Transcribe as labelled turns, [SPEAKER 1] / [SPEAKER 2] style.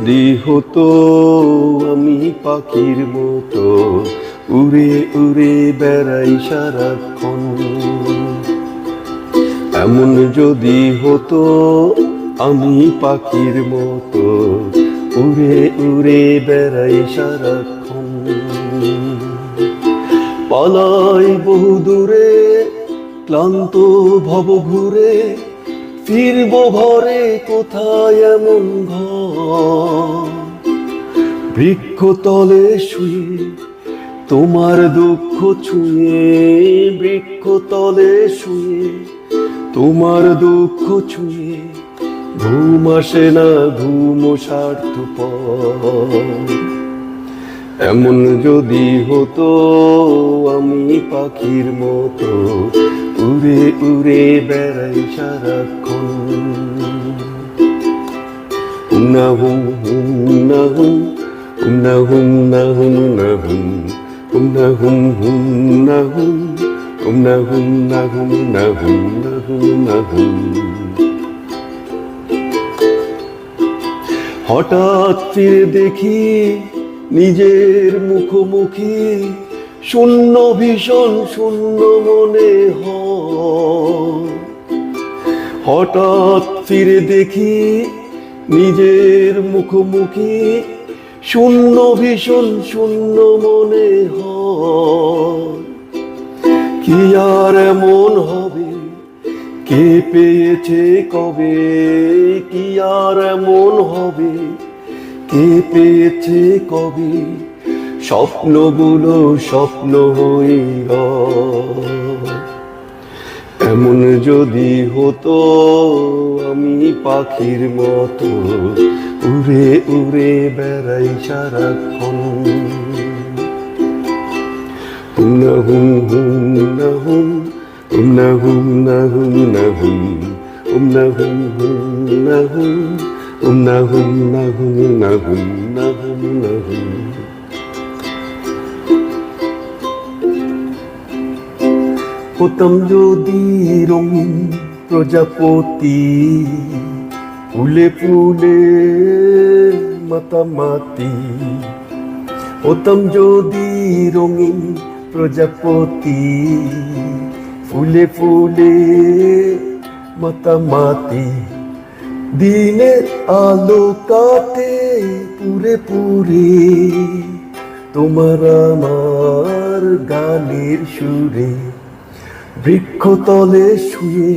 [SPEAKER 1] যদি হতো আমি পাখির মতো উড়ে উড়ে বেড়াই সারাক্ষণ। এমন যদি হতো আমি পাখির মতো উড়ে উড়ে বেড়াই সারাক্ষণ। পালাই বহু দূরে, ক্লান্ত ভব ঘুরে, ফিরব ভরে কোথায় এমন ঘর? বৃক্ষ তলে শুয়ে তোমার দুঃখ ছুঁয়ে, বৃক্ষ তলে শুয়ে, তোমার দুঃখ ছুঁয়ে, ঘুম আসে না, ঘুম স্বার্থপর এমন যদি হতো আমি পাখির মতো উড়ে উড়ে বেড়াই সারাক্ষণ। না হুম হুম না হুম না হুম না হুম না হুম হুম হুম না হুম হুম না হুম না হুম না হুম না হুম না হুম হঠাৎ ফিরে দেখি নিজের মুখোমুখি শূন্য ভীষণ, শূন্য মনে হঠাৎ ফিরে দেখি নিজের মুখোমুখি শূন্য ভীষণ, শূন্য মনে হয়। কি আর এমন হবে? কে পেয়েছে কবে? কি আর এমন হবে? কে পেয়েছে কবে? স্বপ্নগুলো স্বপ্ন হই। এমন যদি হতো, আমি পাখির মতো উড়ে উড়ে বেড়াই সারাক্ষণ না হুম হুম না হুম হুম না হুম না হুম না হুম হুম না হুম হুম না হুম হুম প্রজাপতি ফুলে ফুলে মাতামাতি হতাম যদি রঙিন প্রজাপতি ফুলে ফুলে মাতামাতি দিনের আলো কাটে পুরে পুরে তোমার আমার গানের সুরে বৃক্ষতলে শুয়ে